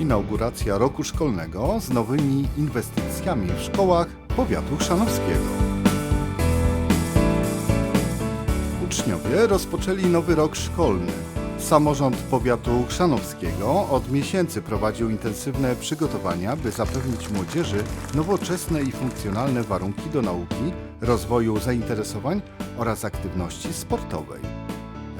Inauguracja roku szkolnego z nowymi inwestycjami w szkołach powiatu chrzanowskiego. Uczniowie rozpoczęli nowy rok szkolny. Samorząd powiatu chrzanowskiego od miesięcy prowadził intensywne przygotowania, by zapewnić młodzieży nowoczesne i funkcjonalne warunki do nauki, rozwoju zainteresowań oraz aktywności sportowej.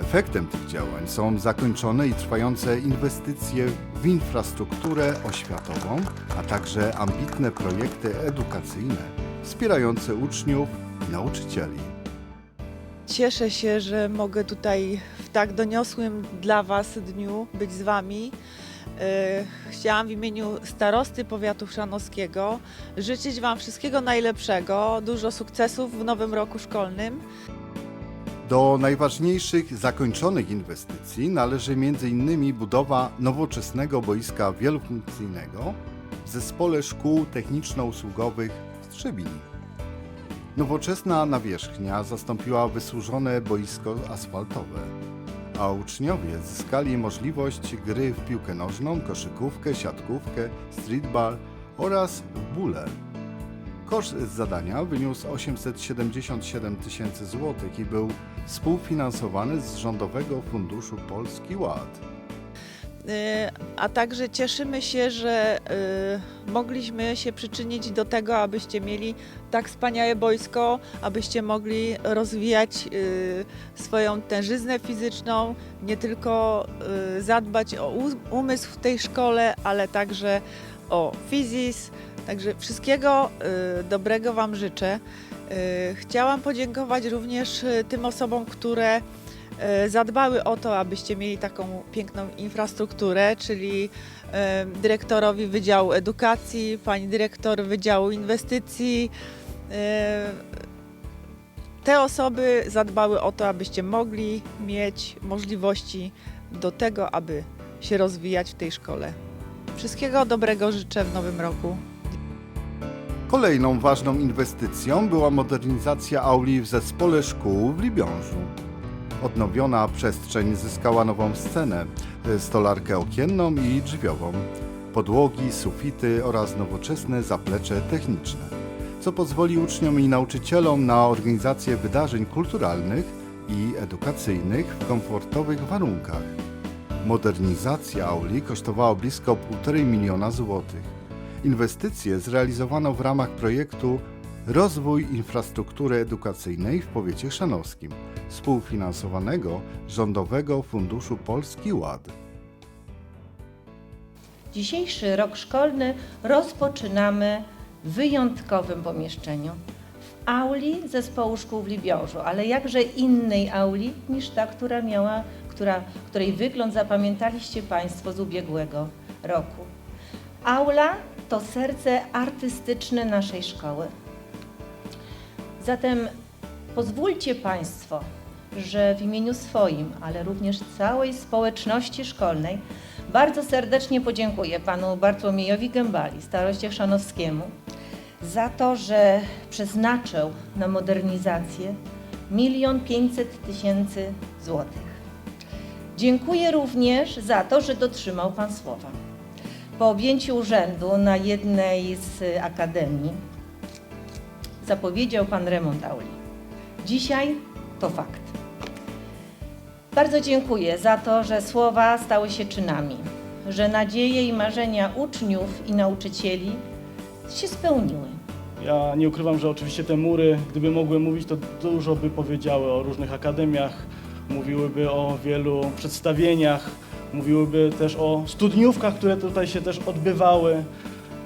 Efektem tych działań są zakończone i trwające inwestycje w infrastrukturę oświatową, a także ambitne projekty edukacyjne wspierające uczniów i nauczycieli. Cieszę się, że mogę tutaj w tak doniosłym dla Was dniu być z Wami. E, Chciałam w imieniu starosty powiatu chrzanowskiego życzyć Wam wszystkiego najlepszego, dużo sukcesów w nowym roku szkolnym. Do najważniejszych zakończonych inwestycji należy m.in. budowa nowoczesnego boiska wielofunkcyjnego w zespole szkół techniczno-usługowych w Trzebini. Nowoczesna nawierzchnia zastąpiła wysłużone boisko asfaltowe, a uczniowie zyskali możliwość gry w piłkę nożną, koszykówkę, siatkówkę, streetball oraz w bóle. Koszt zadania wyniósł 877 tysięcy złotych i był współfinansowany z Rządowego Funduszu Polski Ład. E, A także cieszymy się, że e, mogliśmy się przyczynić do tego, abyście mieli tak wspaniałe boisko, abyście mogli rozwijać e, swoją tężyznę fizyczną, nie tylko zadbać o umysł w tej szkole, ale także o fizis. Także wszystkiego e, dobrego Wam życzę. E, Chciałam podziękować również e, tym osobom, które zadbały o to, abyście mieli taką piękną infrastrukturę, czyli dyrektorowi Wydziału Edukacji, pani dyrektor Wydziału Inwestycji. Te osoby zadbały o to, abyście mogli mieć możliwości do tego, aby się rozwijać w tej szkole. Wszystkiego dobrego życzę w nowym roku. Kolejną ważną inwestycją była modernizacja auli w zespole szkół w Libiążu. Odnowiona przestrzeń zyskała nową scenę, y, stolarkę okienną i drzwiową, podłogi, sufity oraz nowoczesne zaplecze techniczne, co pozwoli uczniom i nauczycielom na organizację wydarzeń kulturalnych i edukacyjnych w komfortowych warunkach. Modernizacja auli kosztowała blisko 1,5 miliona złotych. Inwestycje zrealizowano w ramach projektu Rozwój infrastruktury edukacyjnej w powiecie chrzanowskim, współfinansowanego Rządowego Funduszu Polski Ład. Dzisiejszy rok szkolny rozpoczynamy w wyjątkowym pomieszczeniu. W auli zespołu szkół w Libiążu, ale jakże innej auli niż ta, która miała, która, której wygląd zapamiętaliście Państwo z ubiegłego roku. Aula to serce artystyczne naszej szkoły. Zatem pozwólcie Państwo, że w imieniu swoim, ale również całej społeczności szkolnej bardzo serdecznie podziękuję panu Bartłomiejowi Gębali, staroście chrzanowskiemu, za to, że przeznaczył na modernizację milion pięćset tysięcy złotych. Dziękuję również za to, że dotrzymał pan słowa. Po objęciu urzędu na jednej z akademii zapowiedział pan remont auli. Dzisiaj to fakt. Bardzo dziękuję za to, że słowa stały się czynami, że nadzieje i marzenia uczniów i nauczycieli się spełniły. Ja nie ukrywam, że oczywiście te mury, gdyby mogły mówić, to dużo by powiedziały o różnych akademiach, mówiłyby o wielu przedstawieniach, mówiłyby też o studniówkach, które tutaj się też odbywały,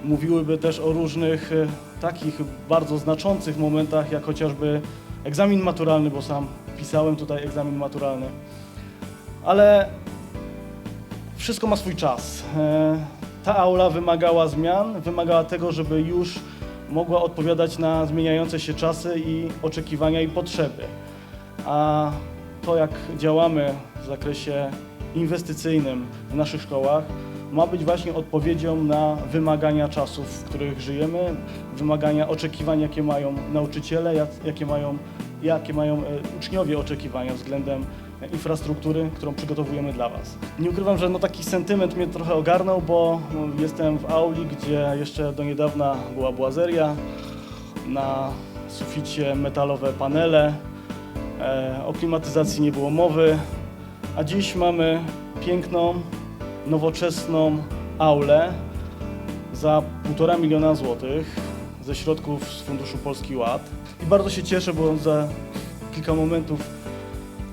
mówiłyby też o różnych e, takich bardzo znaczących momentach, jak chociażby egzamin maturalny, bo sam pisałem tutaj egzamin maturalny. Ale wszystko ma swój czas. E, Ta aula wymagała zmian, wymagała tego, żeby już mogła odpowiadać na zmieniające się czasy i oczekiwania i potrzeby. A to, jak działamy w zakresie inwestycyjnym w naszych szkołach, ma być właśnie odpowiedzią na wymagania czasów, w których żyjemy, wymagania, oczekiwań, jakie mają nauczyciele, jak- jakie mają, jakie mają e, uczniowie oczekiwania względem infrastruktury, którą przygotowujemy dla Was. Nie ukrywam, że no taki sentyment mnie trochę ogarnął, bo no, jestem w auli, gdzie jeszcze do niedawna była błazeria, na suficie metalowe panele, o klimatyzacji nie było mowy, a dziś mamy piękną, nowoczesną aulę za 1,5 miliona złotych ze środków z Funduszu Polski Ład. I bardzo się cieszę, bo za kilka momentów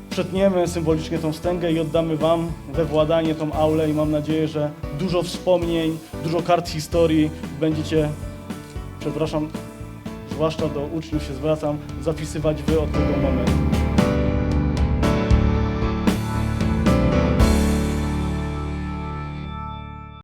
przetniemy symbolicznie tą wstęgę i oddamy Wam we władanie tą aulę i mam nadzieję, że dużo wspomnień, dużo kart historii będziecie, przepraszam, zwłaszcza do uczniów się zwracam, zapisywać Wy od tego momentu.